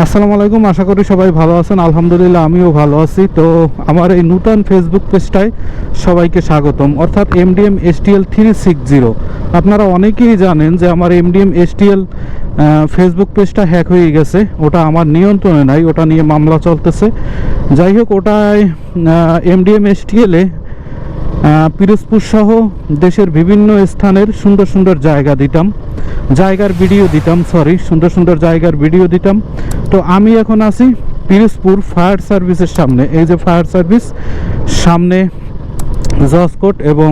আসসালামু আলাইকুম, আশা করি সবাই ভালো আছেন। আলহামদুলিল্লাহ, আমিও ভালো আছি। তো আমার এই নূতন ফেসবুক পেজটায় সবাইকে স্বাগতম। অর্থাৎ MDM STL three six zero আপনারা অনেকেই জানেন যে আমার এমডিএম এসটিএল ফেসবুক পেজটা হ্যাক হয়ে গেছে। ওটা আমার নিয়ন্ত্রণে নাই, ওটা নিয়ে মামলা চলতেছে। যাই হোক, ওটায় এমডিএম এসটিএলে পিরোজপুর সহ দেশের বিভিন্ন স্থানের সুন্দর সুন্দর জায়গা দিতাম। জায়গার ভিডিও দিতাম সরি সুন্দর সুন্দর জায়গার ভিডিও দিতাম। তো আমি এখন আছি পিরোজপুর ফায়ার সার্ভিসের সামনে। এই যে ফায়ার সার্ভিস, সামনে জসকোট এবং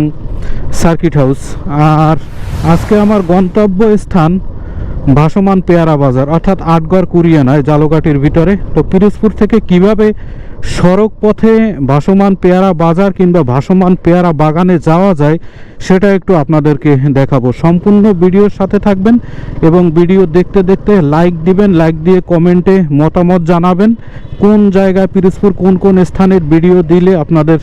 সার্কিট হাউস। আর আজকে আমার গন্তব্য স্থান ভাসমান পেয়ারা বাজার, অর্থাৎ আটগড় কুরিয়ানায় জালোকাটির ভিতরে। তো পিরোজপুর থেকে কীভাবে সড়ক পথে ভাসমান পেয়ারা বাজার কিংবা ভাসমান পেয়ারা বাগানে যাওয়া যায়, সেটা একটু আপনাদেরকে দেখাবো। সম্পূর্ণ ভিডিওর সাথে থাকবেন এবং ভিডিও দেখতে দেখতে লাইক দিবেন, লাইক দিয়ে কমেন্টে মতামত জানাবেন, কোন জায়গায় পিরোজপুর, কোন কোন স্থানের ভিডিও দিলে আপনাদের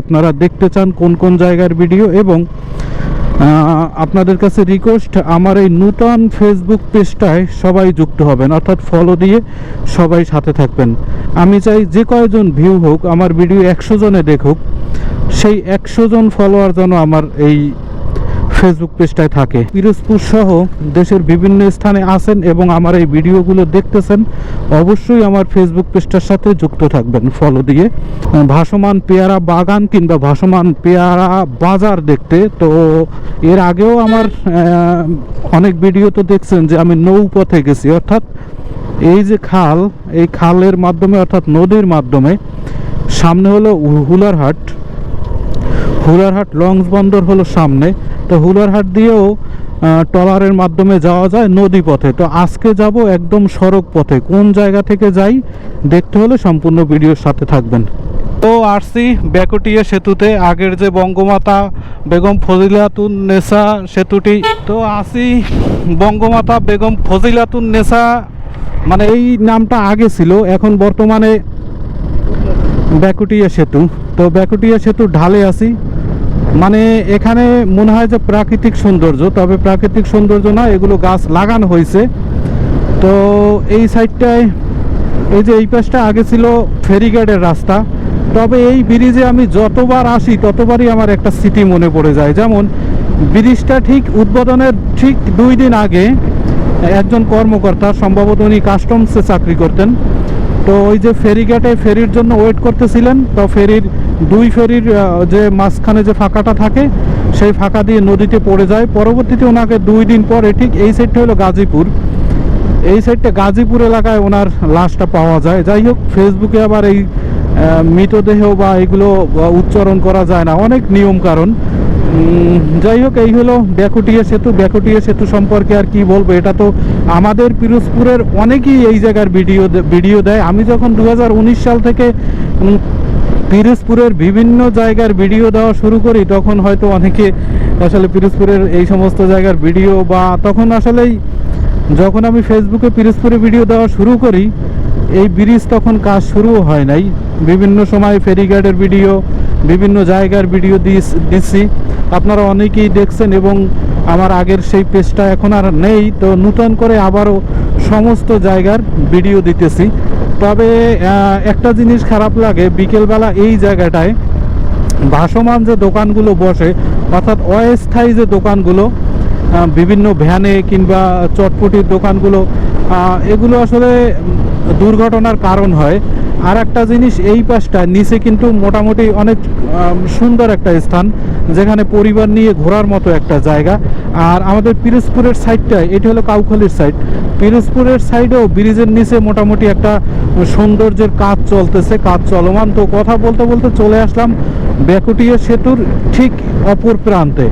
আপনারা দেখতে চান কোন কোন জায়গার ভিডিও এবং আপনাদের কাছে রিকোয়েস্ট আমার এই নূতন ফেসবুক পেজটায় সবাই যুক্ত হবেন, অর্থাৎ ফলো দিয়ে সবাই সাথে থাকবেন। আমি চাই যে কয়জন ভিউ হোক, আমার ভিডিও একশো জনে দেখুক, সেই একশো জন ফলোয়ার যেন আমার এই ফেসবুক পেজটায় থাকে। পিরোজপুর সহ দেশের বিভিন্ন স্থানে আছেন এবং আমার এই ভিডিওগুলো দেখতেছেন, অবশ্যই আমার ফেসবুক পেজটার সাথে যুক্ত থাকবেন। ফলো দিয়ে ভাসমান পেয়ারা বাগান কিংবা ভাসমান পেয়ারা বাজার দেখতে। তো এর আগেও আমার অনেক ভিডিও তো দেখছেন যে আমি নৌপথে গেছি। অর্থাৎ এই যে খাল, এই খালের মাধ্যমে অর্থাৎ নদীর মাধ্যমে, সামনে হলো হুলারহাট হুলারহাট লঞ্চ বন্দর হলো সামনে। তো হুলারহাট দিয়েও ট্রলারের মাধ্যমে যাওয়া যায় নদী পথে। তো আজকে যাব একদম সড়ক পথে। কোন জায়গা থেকে যাই, দেখতে হলে সম্পূর্ণ ভিডিওর সাথে থাকবেন। তো আসছি ব্যাকুটিয়া সেতুতে। আগের যে বঙ্গমাতা বেগম ফজিলাতুন নেসা সেতুটি। তো আসি বঙ্গমাতা বেগম ফজিলাতুন নেসা মানে এই নামটা আগে ছিল। এখন বর্তমানে ব্যাকুটিয়া সেতু। তো ব্যাকুটিয়া সেতু ঢালে আছি। মানে এখানে মনে হয় যে প্রাকৃতিক সৌন্দর্য, তবে প্রাকৃতিক সৌন্দর্য না, এগুলো গাছ লাগানো হয়েছে। তো এই সাইডটায়, এই যে এই পাশটা আগে ছিল ফেরিঘাটের রাস্তা। তবে এই ব্রিজে আমি যতবার আসি, ততবারই আমার একটা স্মৃতি মনে পড়ে যায়। যেমন, ব্রিজটা ঠিক উদ্বোধনের ঠিক দুই দিন আগে একজন কর্মকর্তা, সম্ভবত উনি কাস্টমসে চাকরি করতেন তো ওই যে ফেরিঘাটে ফেরির জন্য ওয়েট করতেছিলেন, তো ফেরির দুই ফেরির যে মাঝখানে যে ফাঁকাটা থাকে, সেই ফাঁকা দিয়ে নদীতে পড়ে যায়। পরবর্তীতে ওনাকে দুই দিন পরে ঠিক এই সাইডটা হলো গাজীপুর। এই সাইডটা গাজীপুর এলাকায় ওনার লাশটা পাওয়া যায়। যাই হোক ফেসবুকে আবার এই মৃতদেহ বা এগুলো উচ্চারণ করা যায় না। অনেক নিয়ম কারণ। যাই হোক, এই হলো ব্যাকুটিয়া সেতু। ব্যাকুটিয়া সেতু সম্পর্কে আর কি বলব, এটা তো আমাদের পিরোজপুরের অনেকেই এই জায়গার ভিডিও ভিডিও দেয়। আমি যখন দু হাজার উনিশ সাল থেকে পিরোজপুরের বিভিন্ন জায়গার ভিডিও দেওয়া শুরু করি, তখন হয়তো অনেকে আসলে পিরোজপুরের এই সমস্ত জায়গার ভিডিও বা তখন আসলেই যখন আমি ফেসবুকে পিরোজপুরে ভিডিও দেওয়া শুরু করি, এই ব্রিজ তখন কাজ শুরুও হয় নাই। বিভিন্ন সময় ফেরিঘাটের ভিডিও বিভিন্ন জায়গার ভিডিও দিচ্ছি আপনারা অনেকেই দেখছেন এবং আমার আগের সেই পেজটা এখন আর নেই। তো নূতন করে আবারও সমস্ত জায়গার ভিডিও দিতেছি। তবে একটা জিনিস খারাপ লাগে, বিকেলবেলা এই জায়গাটায় ভাসমান যে দোকানগুলো বসে, অর্থাৎ অস্থায়ী যে দোকানগুলো বিভিন্ন ভ্যানে কিংবা চটপটির দোকানগুলো এগুলো আসলে দুর্ঘটনার কারণ হয়। আর একটা জিনিস, এই পাশটা নিচে কিন্তু মোটামুটি অনেক সুন্দর একটা স্থান, যেখানে পরিবার নিয়ে ঘোরার মতো একটা জায়গা। আর আমাদের পিরোজপুরের সাইডটা এটা হলো কাউখালির সাইড পিরোজপুরের সাইডেও ব্রিজের নিচে মোটামুটি একটা সৌন্দর্যের কাজ চলতেছে, কাজ চলমান। তো কথা বলতে বলতে চলে আসলাম ব্যাকুটিয়া সেতুর ঠিক অপর প্রান্তে।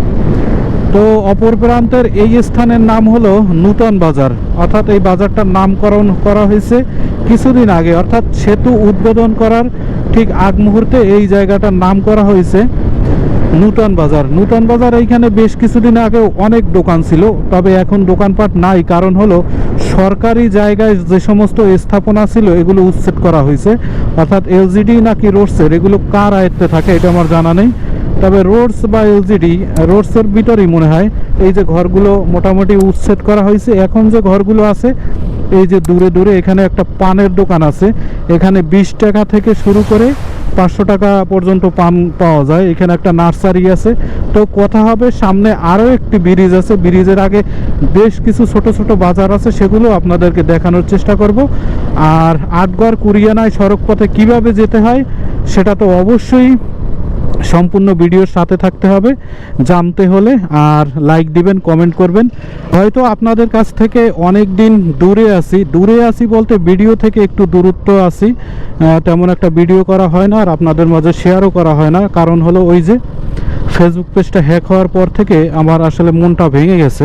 তো অপর প্রান্তের এই স্থানের নাম হলো নূতন বাজার। অর্থাৎ এই বাজারটার নামকরণ করা হয়েছে কিছুদিন আগে। অর্থাৎ সেতু উদ্বোধন করার ঠিক আগ মুহূর্তে এই জায়গাটার নাম করা হয়েছে নূতন বাজার। নূতন বাজার এইখানে বেশ কিছুদিন আগে অনেক দোকান ছিল, তবে এখন দোকানপাট নাই। কারণ হলো সরকারি জায়গায় যে সমস্ত স্থাপনা ছিল, এগুলো উচ্ছেদ করা হয়েছে। অর্থাৎ এলজিডি নাকি রোডসের, এগুলো কার আয়ত্তে থাকে এটা আমার জানা নেই। তবে রোডস বা এলজিডি, রোডসের ভিতরেই মনে হয়, এই যে ঘরগুলো মোটামুটি উচ্ছেদ করা হয়েছে, এখন যে ঘরগুলো আছে, এই যে দূরে দূরে এখানে একটা পানের দোকান আছে, এখানে বিশ টাকা থেকে শুরু করে পাঁচশো টাকা পর্যন্ত পান পাওয়া যায়, এখানে একটা নার্সারি আছে। তো কথা হবে, সামনে আরও একটি ব্রিজ আছে, ব্রিজের আগে বেশ কিছু ছোট ছোট বাজার আছে, সেগুলো আপনাদেরকে দেখানোর চেষ্টা করব। আর আটগড় কুরিয়ানায় সড়ক পথে কীভাবে যেতে হয়, সেটা তো অবশ্যই সম্পূর্ণ ভিডিওর সাথে থাকতে হবে জানতে হলে আর লাইক দিবেন কমেন্ট করবেন। হয়তো আপনাদের কাছ থেকে অনেক দিন দূরে আছি। দূরে আছি বলতে ভিডিও থেকে একটু দূরত্ব আহ, তেমন একটা ভিডিও করা হয় না আর আপনাদের মাঝে শেয়ারও করা হয় না। কারণ হলো ওই যে ফেসবুক পেজটা হ্যাক হওয়ার পর থেকে আমার আসলে মনটা ভেঙে গেছে।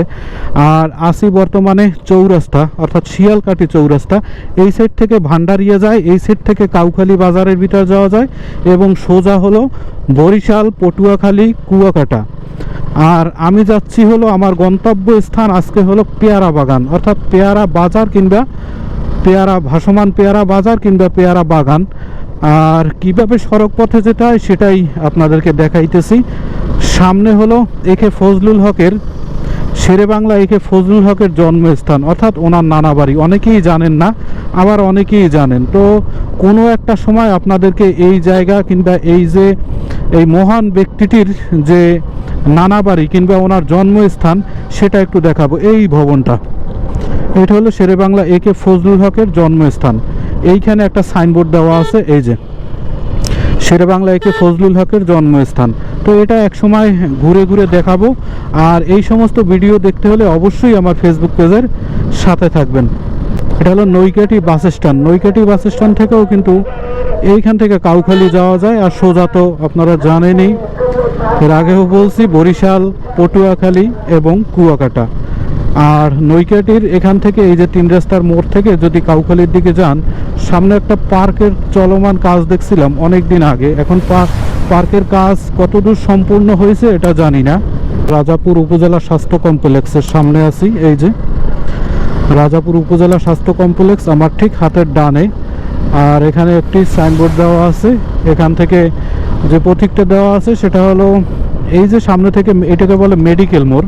আর আসি বর্তমানে চৌরাস্তা, অর্থাৎ শিয়ালকাঠি চৌরাস্তা। এই সাইড থেকে ভান্ডারিয়া যায়, এই সাইড থেকে কাউখালী বাজারের ভিতর যাওয়া যায় এবং সোজা হলো বরিশাল, পটুয়াখালী, কুয়াকাটা। আর আমি যাচ্ছি হলো আমার গন্তব্য স্থান আজকে হলো পেয়ারা বাগান, অর্থাৎ পেয়ারা বাজার কিংবা পেয়ারা ভাসমান পেয়ারা বাজার কিংবা পেয়ারা বাগান। আর কীভাবে সড়ক পথে হয় সেটাই আপনাদেরকে দেখাইতেছি। সামনে হলো একে ফজলুল হকের, শেরে বাংলা একে ফজলুল হকের জন্মস্থান, অর্থাৎ ওনার নানা বাড়ি। অনেকেই জানেন না, আবার অনেকেই জানেন। তো কোনো একটা সময় আপনাদেরকে এই জায়গা কিংবা এই যে, এই মহান ব্যক্তিটির যে নানা বাড়ি কিংবা ওনার জন্মস্থান, সেটা একটু দেখাবো। এই ভবনটা, এটা হলো শেরে বাংলা এ কে ফজলুল হকের জন্মস্থান। এইখানে একটা সাইনবোর্ড দেওয়া আছে, এই যে। শেরে বাংলা একে ফজলুল হকের জন্মস্থান। তো এটা এক সময় ঘুরে ঘুরে দেখাবো। আর এই সমস্ত ভিডিও দেখতে হলে অবশ্যই আমার ফেসবুক পেজের সাথে থাকবেন। এটা হলো Naikati bus stand. Naikati bus stand থেকেও কিন্তু এইখান থেকে কাউখালি যাওয়া যায়। আর সোজা তো আপনারা জানেনই। এর আগেও বলছি, বরিশাল, পটুয়াখালী এবং কুয়াকাটা। আর নৈকাটির এখান থেকে এই যে তিন রাস্তার মোড় থেকে যদি কাউখালীর দিকে যান, সামনে একটা পার্কের চলমান কাজ দেখছিলাম অনেক দিন আগে। এখন পার্কের কাজ কতদূর সম্পূর্ণ হয়েছে এটা জানি না। রাজাপুর উপজেলা স্বাস্থ্য কমপ্লেক্সের সামনে আছি, এই যে। রাজাপুর উপজেলা স্বাস্থ্য কমপ্লেক্স আমার ঠিক হাতের ডানে। আর এখানে একটি সাইনবোর্ড দেওয়া আছে। এখান থেকে যে প্রতীকটা দেওয়া আছে সেটা হলো এই যে সামনে থেকে এটাকে বলে মেডিকেল মোড়।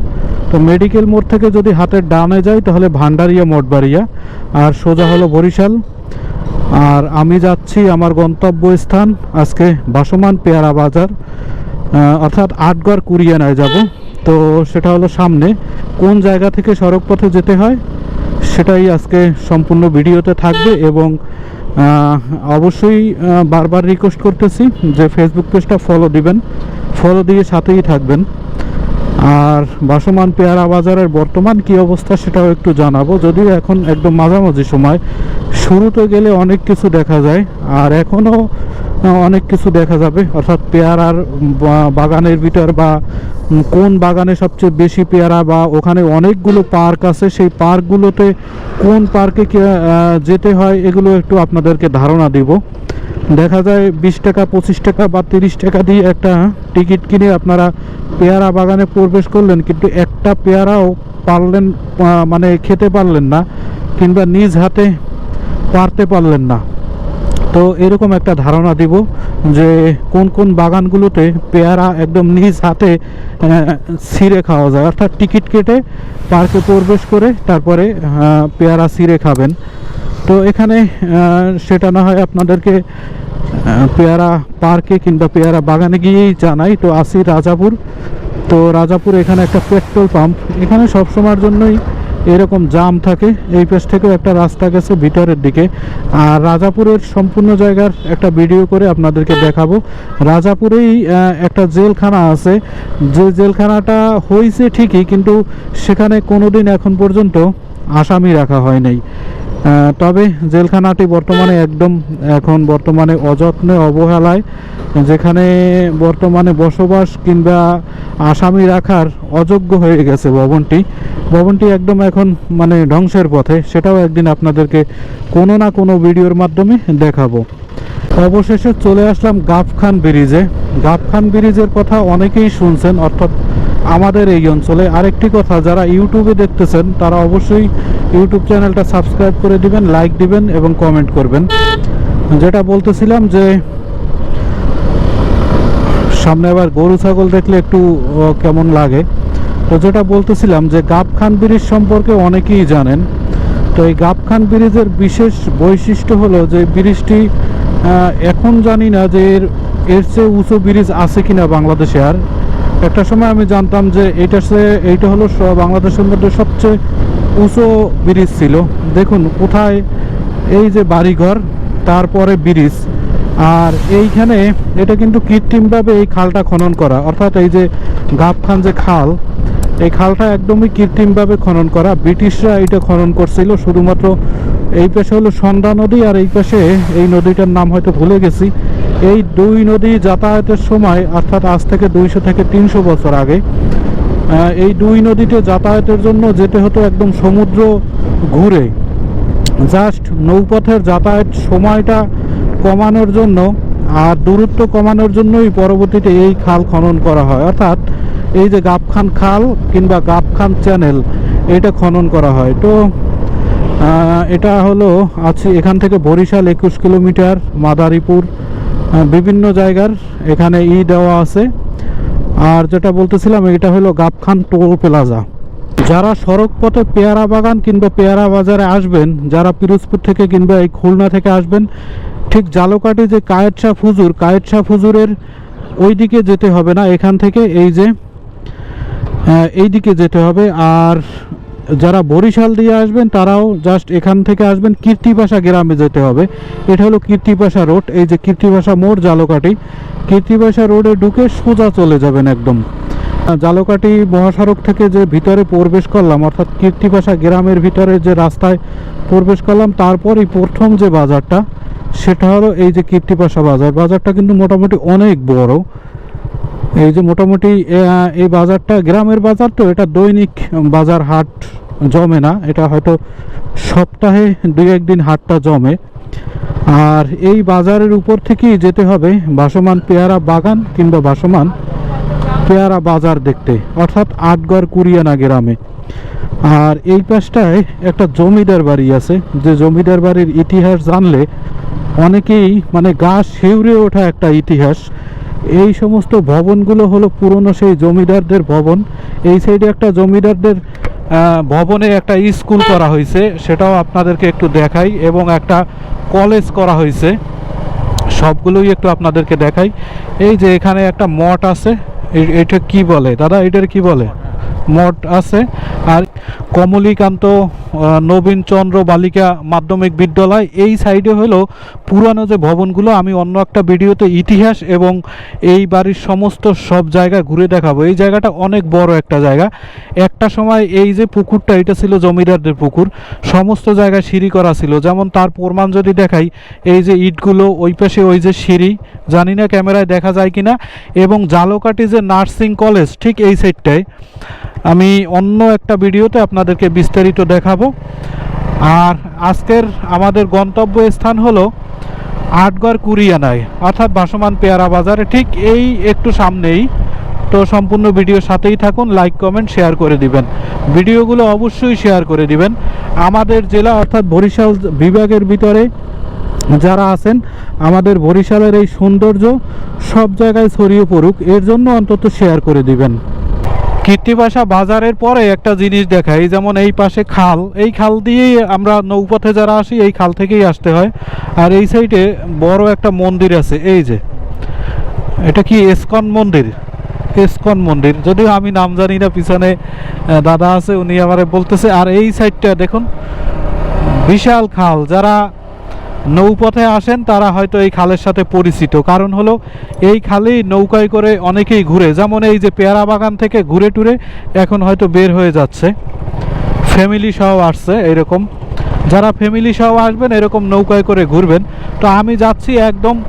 তো মেডিকেল মোড় থেকে যদি হাতের ডানে যাই, তাহলে ভান্ডারিয়া মঠবাড়িয়া আর সোজা হলো বরিশাল। আর আমি যাচ্ছি আমার গন্তব্যস্থান, আজকে বাসমান পেয়ারা বাজার। অর্থাৎ আটগড় কুরিয়ানায় যাব। তো সেটা হলো সামনে। কোন জায়গা থেকে সড়ক পথে যেতে হয়, সেটাই আজকে সম্পূর্ণ ভিডিওতে থাকবে এবং অবশ্যই বারবার রিকোয়েস্ট করতেছি যে ফেসবুক পেজটা ফলো দিবেন। ফলো দিয়ে সাথেই থাকবেন। আর বাসমান পেয়ারা বাজারের বর্তমান কি অবস্থা সেটাও একটু জানাব। যদিও এখন একদম মাঝামাঝি সময়, শুরুতে গেলে অনেক কিছু দেখা যায় আর এখনও অনেক কিছু দেখা যাবে। অর্থাৎ পেয়ারার বাগানের ভিতর বা কোন বাগানে সবচেয়ে বেশি পেয়ারা বা ওখানে অনেকগুলো পার্ক আছে, সেই পার্কগুলোতে কোন পার্কে যেতে হয়, এগুলো একটু আপনাদেরকে ধারণা দিব। দেখা যায় বিশ টাকা, পঁচিশ টাকা বা তিরিশ টাকা দিয়ে একটা টিকিট কিনে আপনারা পেয়ারা বাগানে প্রবেশ করলেন, কিন্তু একটা পেয়ারাও পারলেন মানে খেতে পারলেন না কিংবা নিজ হাতে পারতে পারলেন না। তো এরকম একটা ধারণা দিব যে কোন কোন বাগানগুলোতে পেয়ারা একদম নিজ হাতে ছিঁড়ে খাওয়া যায়। অর্থাৎ টিকিট কেটে পার্কে প্রবেশ করে তারপরে পেয়ারা ছিঁড়ে খাবেন। তো এখানে সেটা না হয় আপনাদেরকে পেয়ারা পার্কে কিংবা পেয়ারা বাগানে গিয়েই জানাই। তো আসি রাজাপুর। তো রাজাপুর এখানে একটা পেট্রোল পাম্প। এখানে সব সময়ের জন্যই এরকম জাম থাকে। এই পেছ থেকেও একটা রাস্তা গেছে ভিতরের দিকে। আর রাজাপুরের সম্পূর্ণ জায়গার একটা ভিডিও করে আপনাদেরকে দেখাবো। রাজাপুরেই একটা জেলখানা আছে। যে জেলখানাটা হয়েছে ঠিকই, কিন্তু সেখানে কোনোদিন এখন পর্যন্ত আসামি রাখা হয় নাই। তবে জেলখানাটি বর্তমানে একদম এখন বর্তমানে অযত্নে অবহেলায়, যেখানে বর্তমানে বসবাস কিংবা আসামি রাখার অযোগ্য হয়ে গেছে ভবনটি। ভবনটি একদম এখন মানে ধ্বংসের পথে, সেটাও একদিন আপনাদেরকে কোনো না কোনো ভিডিওর মাধ্যমে দেখাবো। অবশেষে চলে আসলাম গাফখান ব্রিজে। গাফখান ব্রিজের কথা অনেকেই শুনছেন, অর্থাৎ আমাদের এই অঞ্চলে আরেকটি কথা, যারা ইউটিউবে দেখতেছেন, তারা অবশ্যই ইউটিউব চ্যানেলটা সাবস্ক্রাইব করে দিবেন, লাইক দিবেন এবং কমেন্ট করবেন। যেটা বলতেছিলাম যে, সামনে আবার গরু, ছাগল দেখলে একটু কেমন লাগে। তো যেটা বলতেছিলাম যে, গাবখান ব্রিজ সম্পর্কে অনেকেই জানেন। তো এই গাবখান ব্রিজের বিশেষ বৈশিষ্ট্য হলো যে, ব্রিজটি এখন জানি না যে এর এর চেয়ে উঁচু ব্রিজ আছে কিনা বাংলাদেশে আর। একটা সময় আমি জানতাম যে এইটা এইটা হলো বাংলাদেশের মধ্যে সবচেয়ে উঁচু ব্রিজ ছিল। দেখুন, কোথায় এই যে বাড়িঘর, তারপরে ব্রিজ। আর এইখানে এটা কিন্তু কৃত্রিমভাবে এই খালটা খনন করা। অর্থাৎ এই যে গাবখান যে খাল, এই খালটা একদমই কৃত্রিমভাবে খনন করা। ব্রিটিশরা এটা খনন করছিল, শুধুমাত্র এই পাশে হলো সন্ধ্যা নদী, আর এই পাশে এই নদীটার নাম হয়তো ভুলে গেছি। এই দুই নদী যাতায়াতের সময়, অর্থাৎ আজ থেকে দুইশো থেকে তিনশো বছর আগে এই দুই নদীতে যাতায়াতের জন্য যেতে হতো একদম সমুদ্র ঘুরে। জাস্ট নৌপথের যাতায়াত সময়টা কমানোর জন্য আর দূরত্ব কমানোর জন্যই পরবর্তীতে এই খাল খনন করা হয়। অর্থাৎ এই যে গাবখান খাল কিংবা গাবখান চ্যানেল, এটা খনন করা হয়। তো এটা হলো, আছে এখান থেকে বরিশাল একুশ কিলোমিটার, মাদারীপুর বিভিন্ন জায়গার এখানে ই দেওয়া আছে। আর যেটা বলতেছিলাম, এটা হলো গাবখান টোল প্লাজা। যারা সড়ক পথে পেয়ারা বাগান কিংবা পেয়ারা বাজারে আসবেন, যারা পিরোজপুর থেকে কিংবা এই খুলনা থেকে আসবেন, ঠিক জালকাটি যে কায়েত শাহ ফুজুর, কায়েত শাহ ফুজুরের ওই দিকে যেতে হবে না, এখান থেকে এই যে এই দিকে যেতে হবে। আর যারা বরিশাল দিয়ে আসবেন, তারাও জাস্ট এখান থেকে আসবেন কীর্তিপাশা গ্রামে যেতে হবে। এটা হলো কীর্তিপাশা রোড, এই যে কীর্তিপাশা মোড় জালকাটি কীর্তিপাশা রোডে ঢুকে সোজা চলে যাবেন একদম। জালকাটি মহাসড়ক থেকে যে ভিতরে প্রবেশ করলাম, অর্থাৎ কীর্তিপাশা গ্রামের ভিতরে যে রাস্তায় প্রবেশ করলাম, তারপরই প্রথম যে বাজারটা, সেটা হলো এই যে কীর্তিপাশা বাজার। বাজারটা কিন্তু মোটামুটি অনেক বড়। এই যে মোটামুটি এই বাজারটা গ্রামের বাজার তো, এটা দৈনিক বাজার হাট জমে না, এটা হয়তো সপ্তাহে দুই একদিন হাটটা জমে। আর এই বাজারের উপর থেকেই যেতে হবে, ভাসমান পেয়ারা বাগান কিংবা ভাসমান পেয়ারা বাজার দেখতে, অর্থাৎ আটগড় কুরিয়ানা গ্রামে। আর এই পাশটায় একটা জমিদার বাড়ি আছে, যে জমিদার বাড়ির ইতিহাস জানলে অনেকেই মানে গা শিউরে ওঠা একটা ইতিহাস। এই সমস্ত ভবনগুলো হলো পুরনো সেই জমিদারদের ভবন। এই সাইডে একটা জমিদারদের ভবনে একটা স্কুল করা হয়েছে, সেটাও আপনাদেরকে একটু দেখাই, এবং একটা কলেজ করা হয়েছে। সবগুলোই একটু আপনাদেরকে দেখাই। এই যে এখানে একটা মঠ আছে এটা কি বলে? দাদা, এটার কি বলে? মঠ আছে। আর কমলীকান্ত আহ, নবীন চন্দ্র বালিকা মাধ্যমিক বিদ্যালয় এই সাইডে হলো পুরানো যে ভবনগুলো আমি অন্য একটা ভিডিওতে ইতিহাস এবং এই বাড়ির সমস্ত সব জায়গা ঘুরে দেখাবো। এই জায়গাটা অনেক বড় একটা জায়গা। একটা সময় এই যে পুকুরটা এটা ছিল জমিদারদের পুকুর। সমস্ত জায়গায় সিঁড়ি করা ছিল। যেমন তার প্রমাণ যদি দেখাই এই যে ইটগুলো ওই পাশে ওই যে সিঁড়ি জানি না ক্যামেরায় দেখা যায় কিনা এবং জালকাটি যে নার্সিং কলেজ ঠিক এই সাইডটায় আমি অন্য একটা ভিডিওতে আপনাদেরকে বিস্তারিত দেখাবো। আর আজকের আমাদের গন্তব্য স্থান হলো আটগড় কুরিয়ানায়, অর্থাৎ ভাসমান পেয়ারা বাজারে। ঠিক এই একটু সামনেই। তো সম্পূর্ণ ভিডিওর সাথেই থাকুন লাইক কমেন্ট শেয়ার করে দিবেন। ভিডিওগুলো অবশ্যই শেয়ার করে দিবেন। আমাদের জেলা, অর্থাৎ বরিশাল বিভাগের ভিতরে যারা আছেন, আমাদের বরিশালের এই সৌন্দর্য সব জায়গায় ছড়িয়ে পড়ুক, এর জন্য অন্তত শেয়ার করে দিবেন। কীর্তিবাসা বাজারের পরে একটা জিনিস দেখাই যেমন এই পাশে খাল, এই খাল দিয়েই আমরা নৌপথে যারা আসি, এই খাল থেকেই আসতে হয়। আর এই সাইডে বড় একটা মন্দির আছে, এই যে। এটা কি এসকন মন্দির? এসকন মন্দির। যদিও আমি নাম জানি না, পিছনে দাদা আছে, উনি আমারে বলতেছে। আর এই সাইডটা দেখুন, বিশাল খাল। যারা নৌপথে আসেন, তারা হয়তো এই খালের সাথে পরিচিত। কারণ হলো, এই খালেই নৌকায় করে অনেকেই ঘুরে। যেমন এই যে পেয়ারা বাগান থেকে ঘুরে টুরে এখন হয়তো বের হয়ে যাচ্ছে। ফ্যামিলি সহ আসছে এরকম। যারা ফ্যামিলি সহ আসবেন, এরকম নৌকায় করে ঘুরবেন। তো আমি যাচ্ছি একদম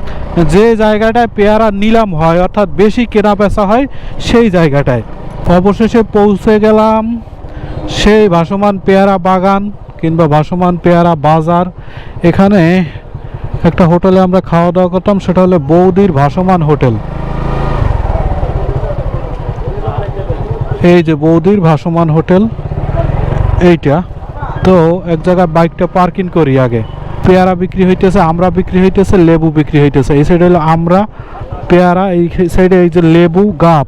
যে জায়গাটায় পেয়ারা নিলাম হয়, অর্থাৎ বেশি কেনা বেচা হয়, সেই জায়গাটায়। অবশেষে পৌঁছে গেলাম সেই ভাসমান পেয়ারা বাগান। কিংবা ভাসমান পেয়ারা বাজার, এখানে একটা হোটেলে আমরা খাওয়া দাওয়া করতাম, সেটা হলো বৌদির ভাসমান হোটেল। এই যে বৌদির ভাসমান হোটেল, এইটা। তো এক জায়গায় বাইকটা পার্কিং করি আগে। পেয়ারা বিক্রি হইতেছে, আমরা বিক্রি হইতেছে, লেবু বিক্রি হইতেছে। এই সাইডে হলো আমরা, পেয়ারা, এই সাইডে এই যে লেবু গাব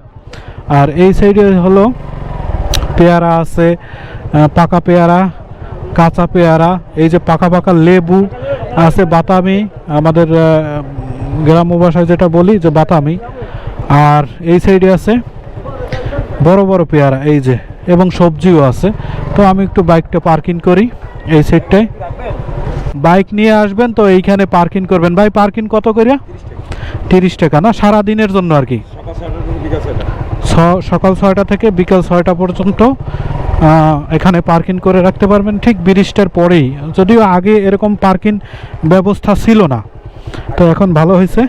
আর এই সাইডে হলো পেয়ারা আছে পাকা পেয়ারা কাঁচা পেয়ারা, এই যে পাকা পাকা লেবু আছে বাতামি আমাদের গ্রাম্য ভাষায় যেটা বলি যে বাতামি আর এই সাইডে আছে বড় বড় পেয়ারা, এই যে, এবং সবজিও আছে। তো আমি একটু বাইকটা পার্কিং করি এই সাইডটায়। বাইক নিয়ে আসবেন তো এইখানে পার্কিং করবেন। ভাই, পার্কিং কত করিয়া তিরিশ টাকা। না? সারা দিনের জন্য আর কি? সকাল ছয়টা থেকে বিকেল ছয়টা পর্যন্ত এখানে পার্কিং করে রাখতে পারবেন। ঠিক ব্রিজটার পরেই। যদিও আগে এরকম পার্কিং ব্যবস্থা ছিল না। তো এখন ভালো হয়েছে।